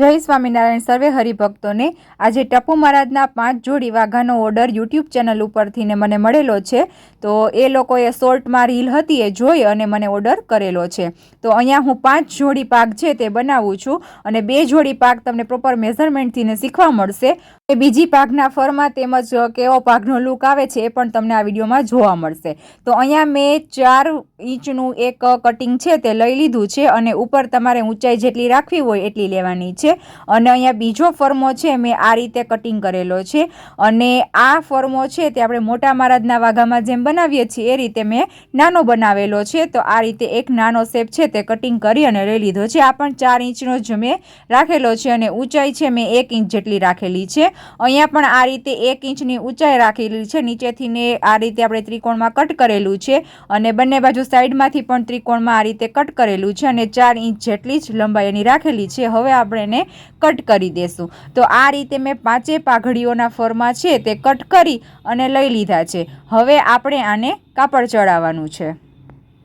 જય સ્વામિનારાયણ. સર્વે હરિભક્તોને આજે ટપુ મહારાજના પાંચ જોડી વાઘાનો ઓર્ડર યુટ્યુબ ચેનલ ઉપરથી ને મને મળેલો છે. તો એ લોકોએ શોર્ટમાં રીલ હતી એ જોઈ અને મને ઓર્ડર કરેલો છે. તો અહીંયા હું પાંચ જોડી પાક છે તે બનાવું છું અને બે જોડી પાક તમને પ્રોપર મેઝરમેન્ટથી ને શીખવા મળશે. એ બીજી પાકના ફરમાં તેમજ કેવો પાકનો લુક આવે છે એ પણ તમને આ વિડીયોમાં જોવા મળશે. તો અહીંયા મેં ચાર ઇંચનું એક કટિંગ છે તે લઈ લીધું છે અને ઉપર તમારે ઊંચાઈ જેટલી રાખવી હોય એટલી લેવાની છે. અને અહીંયા બીજો ફર્મો છે મેં આ રીતે કટિંગ કરેલો છે. અને આ ફર્મો છે તે આપણે મોટા મહારાજના વાઘામાં જેમ બનાવીએ છીએ એ રીતે મેં નાનો બનાવેલો છે. તો આ રીતે એક નાનો શેપ છે તે કટિંગ કરી અને લઈ લીધો છે. આ પણ ચાર ઇંચનો જ મેં રાખેલો છે અને ઊંચાઈ છે મેં એક ઇંચ જેટલી રાખેલી છે. અહીંયા પણ આ રીતે એક ઇંચની ઊંચાઈ રાખેલી છે. નીચેથી ને આ રીતે આપણે ત્રિકોણમાં કટ કરેલું છે અને બંને બાજુ સાઈડમાંથી પણ ત્રિકોણમાં આ રીતે કટ કરેલું છે અને ચાર ઇંચ જેટલી જ લંબાઈ એની રાખેલી છે. હવે આપણે એને કટ કરી દેશું. તો આ રીતે મેં પાંચે પાઘડીઓના ફરમાં છે તે કટ કરી અને લઈ લીધા છે. હવે આપણે આને કાપડ ચડાવવાનું છે.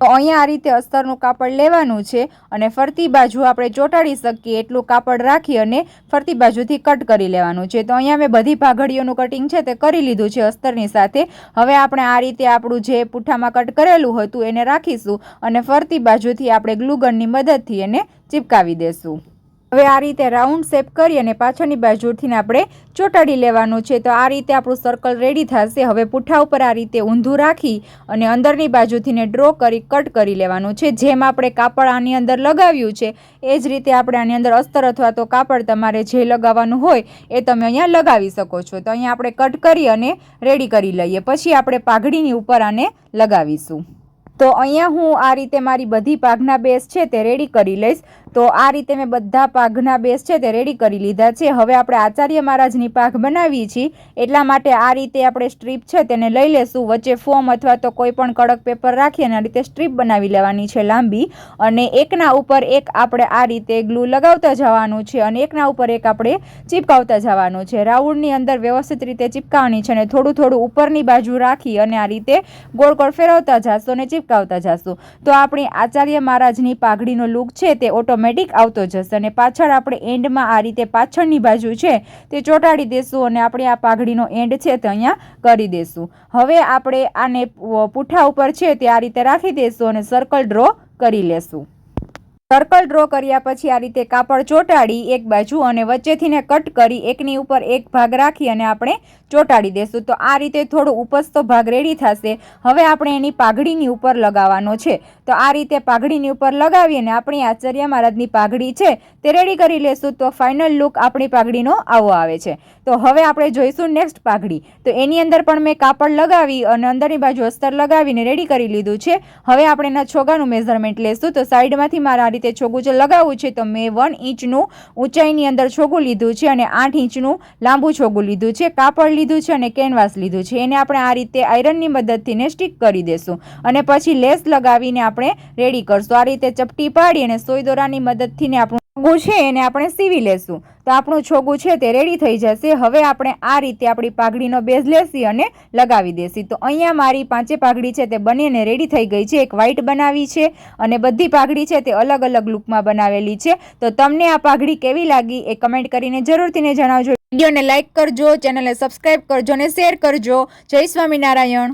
તો અહીંયા આ રીતે અસ્તરનું કાપડ લેવાનું છે અને ફરતી બાજુ આપણે ચોંટાડી શકીએ એટલું કાપડ રાખી અને ફરતી બાજુથી કટ કરી લેવાનું છે. તો અહીંયા મેં બધી પાઘડીઓનું કટિંગ છે તે કરી લીધું છે અસ્તરની સાથે. હવે આપણે આ રીતે આપણું જે પૂઠામાં કટ કરેલું હતું એને રાખીશું અને ફરતી બાજુથી આપણે ગ્લુગનની મદદથી એને ચિપકાવી દેશું. હવે આ રીતે રાઉન્ડ શેપ કરી અને પાછળની બાજુથી આપણે ચોંટાડી લેવાનું છે. તો આ રીતે આપણું સર્કલ રેડી થશે. હવે પુઠ્ઠા ઉપર આ રીતે ઊંધું રાખી અને અંદરની બાજુથીને ડ્રો કરી કટ કરી લેવાનું છે. જેમ આપણે કાપડ આની અંદર લગાવ્યું છે, એ જ રીતે આપણે આની અંદર અસ્તર અથવા તો કાપડ તમારે જે લગાવવાનું હોય, એ તમે અહીંયા લગાવી શકો છો. તો અહીંયા આપણે કટ કરી અને રેડી કરી લઈએ. પછી આપણે પાઘડીની ઉપર આને લગાવીશું. તો અહીંયા હું આ રીતે મારી બધી પાઘના બેઝ છે તે રેડી કરી લઈશ. તો આ રીતે મેં બધા પાઘના બેસ છે તે રેડી કરી લીધા છે. હવે આપણે આચાર્ય મહારાજની પાઘ બનાવીએ છીએ. એટલા માટે આ રીતે આપણે સ્ટ્રીપ છે તેને લઈ લેશું. વચ્ચે ફોર્મ અથવા તો કોઈ પણ કડક પેપર રાખી અને આ રીતે સ્ટ્રીપ બનાવી લેવાની છે લાંબી. અને એકના ઉપર એક આપણે આ રીતે ગ્લુ લગાવતા જવાનું છે અને એકના ઉપર એક આપણે ચીપકાવતા જવાનું છે. રાઉન્ડની અંદર વ્યવસ્થિત રીતે ચીપકાવવાની છે અને થોડું થોડું ઉપરની બાજુ રાખી અને આ રીતે ગોળ ગોળ ફેરવતા જશો અને ચીપકાવતા જશો. તો આપણી આચાર્ય મહારાજની પાઘડીનો લુક છે તે ઓટોમેટિક આવતો જશે અને પાછળ આપણે એન્ડમાં આ રીતે પાછળની બાજુ છે તે ચોંટાડી દેશું અને આપણે આ પાઘડીનો એન્ડ છે તે અહીંયા કરી દેશું. હવે આપણે આને પૂઠા ઉપર છે તે આ રીતે રાખી દેશું અને સર્કલ ડ્રો કરી લેશું. સર્કલ ડ્રો કર્યા પછી આ રીતે કાપડ ચોંટાડી એક બાજુ અને વચ્ચેથી ને કટ કરી એકની ઉપર એક ભાગ રાખી અને આપણે ચોંટાડી દેશું. તો આ રીતે થોડો ઉપસતો ભાગ રેડી થશે. હવે આપણે એની પાઘડીની ઉપર લગાવવાનો છે. તો આ રીતે પાઘડીની ઉપર લગાવી અને આપણી આચાર્ય મહારાજની પાઘડી છે તે રેડી કરી લેશું. તો ફાઇનલ લુક આપણી પાઘડીનો આવો આવે છે. તો હવે આપણે જોઈશું નેક્સ્ટ પાઘડી. તો એની અંદર પણ મેં કાપડ લગાવી અને અંદરની બાજુ અસ્તર લગાવીને રેડી કરી લીધું છે. હવે આપણે એના છોગાનું મેઝરમેન્ટ લેશું. તો સાઈડમાંથી મારા આ રીતે છોગું જે લગાવવું છે, તો મેં વન ઇંચનું ઊંચાઈની અંદર છોગું લીધું છે અને આઠ ઇંચનું લાંબુ છોગું લીધું છે, કાપડ લીધું છે અને કેનવાસ લીધું છે. એને આપણે આ રીતે આયરનની મદદથી ને સ્ટીક કરી દેશું અને પછી લેસ લગાવીને આપણે રેડી કરશું. આ રીતે ચપટી પાડી અને સોય દોરાની મદદથી ને આપણું છોગું છે એને આપણે સીવી લેશું. તો આપણું છોગું છે તે રેડી થઈ જશે. હવે આપણે આ રીતે આપણી પાઘડીનો બેઝ લેશી અને લગાવી દેશી. તો અહીંયા મારી પાંચે પાઘડી છે તે બનીને રેડી થઈ ગઈ છે. એક વ્હાઇટ બનાવી છે અને બધી પાઘડી છે તે અલગ અલગ લુકમાં બનાવેલી છે. તો તમને આ પાઘડી કેવી લાગી એ કમેન્ટ કરીને જરૂરથી ને જણાવજો. વિડીયોને લાઇક કરજો, ચેનલને સબસ્ક્રાઈબ કરજો અને શેર કરજો. જય સ્વામિનારાયણ.